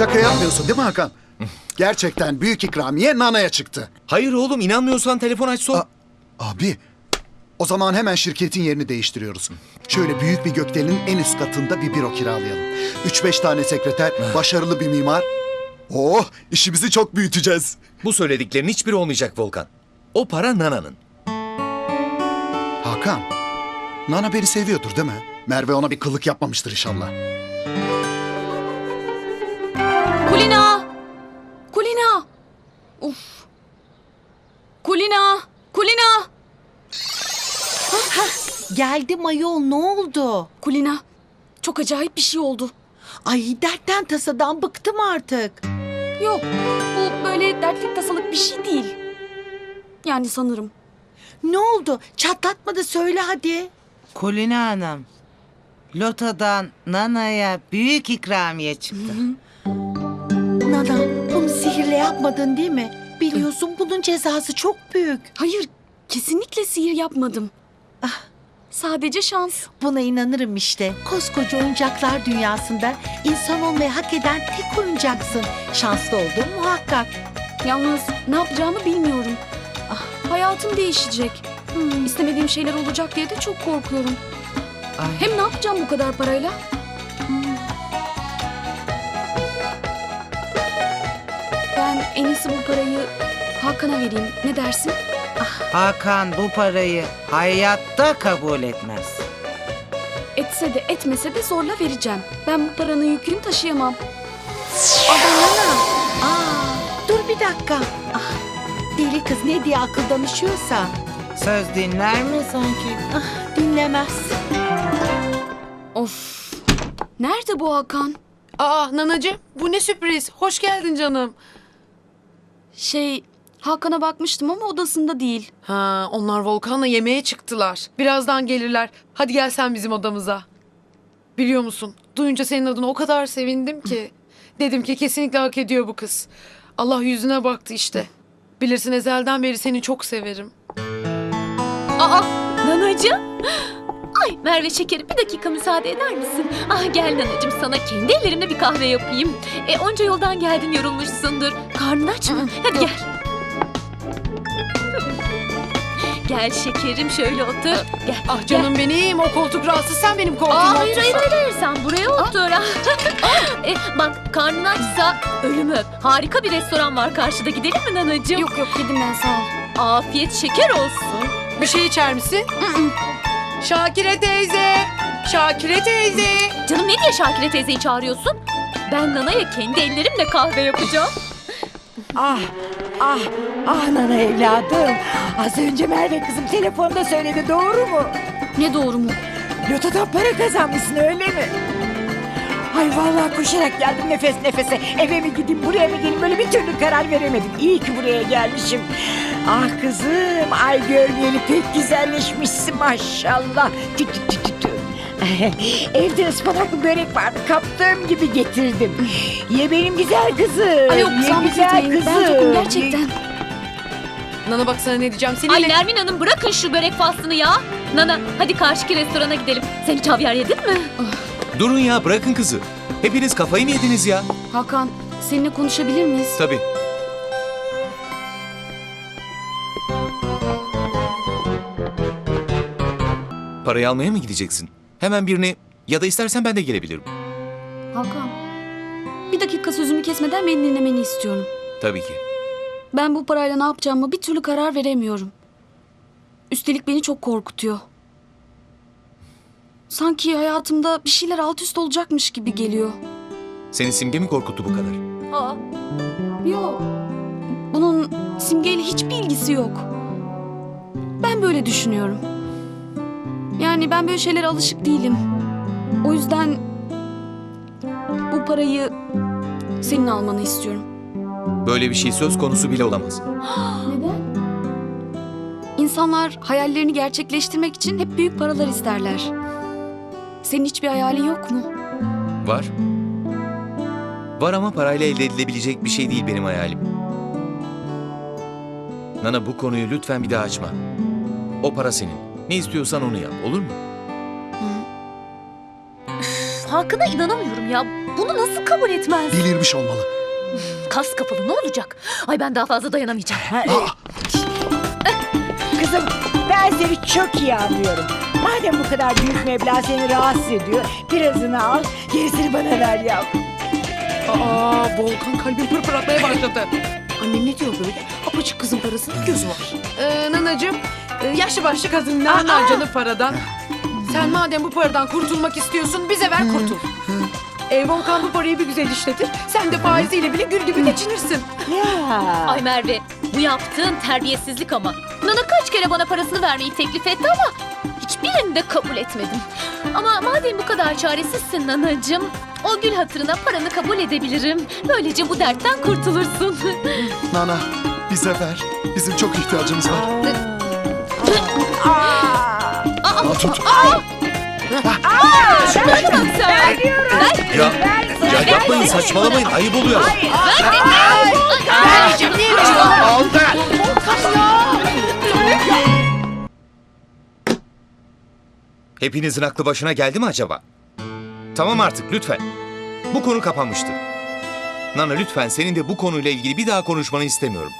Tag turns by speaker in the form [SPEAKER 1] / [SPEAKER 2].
[SPEAKER 1] Şaka yapmıyorsun değil mi Hakan? Gerçekten büyük ikramiye Nana'ya çıktı.
[SPEAKER 2] Hayır oğlum inanmıyorsan telefon aç sor.
[SPEAKER 1] Abi o zaman hemen şirketin yerini değiştiriyoruz. Şöyle büyük bir gökdelenin en üst katında bir büro kiralayalım. 3-5 tane sekreter, başarılı bir mimar. Oh işimizi çok büyüteceğiz.
[SPEAKER 2] Bu söylediklerin hiçbiri olmayacak Volkan. O para Nana'nın.
[SPEAKER 1] Hakan, Nana beni seviyordur değil mi? Merve ona bir kılık yapmamıştır inşallah.
[SPEAKER 3] Kulina!
[SPEAKER 4] Geldim ayol ne oldu?
[SPEAKER 3] Kulina! Çok acayip bir şey oldu.
[SPEAKER 4] Ay dertten tasadan bıktım artık.
[SPEAKER 3] Yok, bu böyle dertlik tasalık bir şey değil. Yani sanırım.
[SPEAKER 4] Ne oldu? Çatlatma da söyle hadi.
[SPEAKER 5] Kulina Hanım. Loto'dan Nana'ya büyük ikramiye çıktı.
[SPEAKER 4] Nana bunu sihirle yapmadın değil mi? Biliyorsun bunun cezası çok büyük.
[SPEAKER 3] Hayır, kesinlikle sihir yapmadım. Ah, sadece şans.
[SPEAKER 4] Buna inanırım işte. Koskoca oyuncaklar dünyasında insan olmayı hak eden tek oyuncaksın. Şanslı olduğun muhakkak.
[SPEAKER 3] Yalnız ne yapacağımı bilmiyorum. Ah, hayatım değişecek. Hmm, istemediğim şeyler olacak diye de çok korkuyorum.
[SPEAKER 5] Ay.
[SPEAKER 3] Hem ne yapacağım bu kadar parayla? Ben en iyisi bu parayı Hakan'a vereyim. Ne dersin?
[SPEAKER 5] Hakan bu parayı hayatta kabul etmez.
[SPEAKER 3] Etse de etmese de zorla vereceğim. Ben bu paranın yükünü taşıyamam.
[SPEAKER 4] Aa, dur bir dakika. Ah, deli kız ne diye akıl danışıyorsa
[SPEAKER 5] Söz dinler mi sanki?
[SPEAKER 4] ah, dinlemez.
[SPEAKER 3] Of. Nerede bu Hakan?
[SPEAKER 6] Aa nanacığım bu ne sürpriz. Hoş geldin canım.
[SPEAKER 3] Şey, Hakan'a bakmıştım ama odasında değil.
[SPEAKER 6] Ha onlar Volkan'la yemeğe çıktılar. Birazdan gelirler. Hadi gel sen bizim odamıza. Biliyor musun? Duyunca senin adına o kadar sevindim ki. Dedim ki kesinlikle hak ediyor bu kız. Allah yüzüne baktı işte. Bilirsin ezelden beri seni çok severim.
[SPEAKER 7] Aa, nanacığım. Ay Merve şekerim bir dakika müsaade eder misin? Ah gel nanacığım sana kendi ellerimle bir kahve yapayım. E onca yoldan geldin yorulmuşsundur. Karnın aç mı? Hadi gel. Gel şekerim şöyle otur. Gel.
[SPEAKER 6] Ah canım benim o koltuk rahatsız sen benim koltuğuma
[SPEAKER 7] Aa, hayır hayır
[SPEAKER 6] otursan.
[SPEAKER 7] hayır sen buraya otur. e, bak karnın açsa ölümü öp. Harika bir restoran var karşıda gidelim mi nanacığım?
[SPEAKER 3] Yok yok yedim ben sağ ol.
[SPEAKER 7] Afiyet şeker olsun.
[SPEAKER 6] Bir şey içer misin? Şakire teyze. Şakire teyze.
[SPEAKER 7] Canım ne diye Şakire teyzeyi çağırıyorsun? Ben Nana'ya kendi ellerimle kahve yapacağım.
[SPEAKER 8] Ah, ah, ah nana evladım. Az önce Merve kızım telefonda söyledi doğru mu?
[SPEAKER 3] Ne doğru mu?
[SPEAKER 8] Lotodan para kazanmışsın öyle mi? Ay vallahi koşarak geldim nefes nefese. Eve mi gideyim buraya mı geleyim böyle bir türlü karar veremedim. İyi ki buraya gelmişim. Ah kızım ay görmeyeli pek güzelleşmişsin maşallah. Tü tü tü tü tü. Evde ıspanaklı börek vardı kaptığım gibi getirdim. Ye benim güzel kızım.
[SPEAKER 3] Ay yok
[SPEAKER 8] ye
[SPEAKER 3] zahmet
[SPEAKER 8] güzel
[SPEAKER 3] etmeyin. Ben tokum gerçekten.
[SPEAKER 6] Nana bak sana ne diyeceğim. Seninle...
[SPEAKER 7] Ay Nermin Hanım bırakın şu börek faslını ya. Nana hadi karşıki restorana gidelim. Sen hiç havyar yedin mi?
[SPEAKER 2] Durun ya bırakın kızı. Hepiniz kafayı mı yediniz ya?
[SPEAKER 3] Hakan, seninle konuşabilir miyiz?
[SPEAKER 2] Tabii. Parayı almaya mı gideceksin? Hemen birini ya da istersen ben de gelebilirim.
[SPEAKER 3] Hakan, bir dakika sözümü kesmeden beni dinlemeni istiyorum.
[SPEAKER 2] Tabii ki.
[SPEAKER 3] Ben bu parayla ne yapacağımı bir türlü karar veremiyorum. Üstelik beni çok korkutuyor. Sanki hayatımda bir şeyler alt üst olacakmış gibi geliyor.
[SPEAKER 2] Seni simge mi korkuttu bu kadar?
[SPEAKER 7] Aa,
[SPEAKER 3] Yok. Bunun simgeyle hiçbir ilgisi yok. Ben böyle düşünüyorum. Yani ben böyle şeylere alışık değilim. O yüzden bu parayı senin almanı istiyorum.
[SPEAKER 2] Böyle bir şey söz konusu bile olamaz.
[SPEAKER 3] Neden? İnsanlar hayallerini gerçekleştirmek için hep büyük paralar isterler. Senin hiçbir hayalin yok mu?
[SPEAKER 2] Var. Var ama parayla elde edilebilecek bir şey değil benim hayalim. Nana bu konuyu lütfen bir daha açma. O para senin. Ne istiyorsan onu yap, olur mu?
[SPEAKER 7] Hakan'a inanamıyorum ya. bunu nasıl kabul etmez?
[SPEAKER 1] Delirmiş olmalı.
[SPEAKER 7] Kas kapalı ne olacak? Ay ben daha fazla dayanamayacağım.
[SPEAKER 8] Ha, e, Kızım ben seni çok iyi anlıyorum. Madem bu kadar büyük meblağ seni rahatsız ediyor, birazını al, gerisini bana ver ya.
[SPEAKER 6] Aa Volkan kalbim pırpır atmaya başladı. Annem ne diyor böyle? Apaçık kızın parasında gözü var. Ee, nanacığım e, yaşlı başlı kadın ne anlar canım paradan? Sen madem bu paradan kurtulmak istiyorsun bize ver kurtul. E, Volkan bu parayı bir güzel işletir. Sen de faiziyle bile gül gibi geçinirsin.
[SPEAKER 8] Ya.
[SPEAKER 7] Ay Merve bu yaptığın terbiyesizlik ama. Nana kaç kere bana parasını vermeyi teklif etti ama hiçbirini de kabul etmedim. Ama madem bu kadar çaresizsin Nanacığım o gül hatırına paranı kabul edebilirim. Böylece bu dertten kurtulursun.
[SPEAKER 1] Nana bize ver. Bizim çok ihtiyacımız var.
[SPEAKER 8] Aa.
[SPEAKER 1] Al tut.
[SPEAKER 7] Şunlara bak sen.
[SPEAKER 2] Ya, ya yapmayın saçmalamayın ayıp oluyor.
[SPEAKER 6] Vermeyeceğim niye
[SPEAKER 2] Hepinizin aklı başına geldi mi acaba? Tamam artık lütfen. Bu konu kapanmıştır. Nana lütfen senin de bu konuyla ilgili bir daha konuşmanı istemiyorum.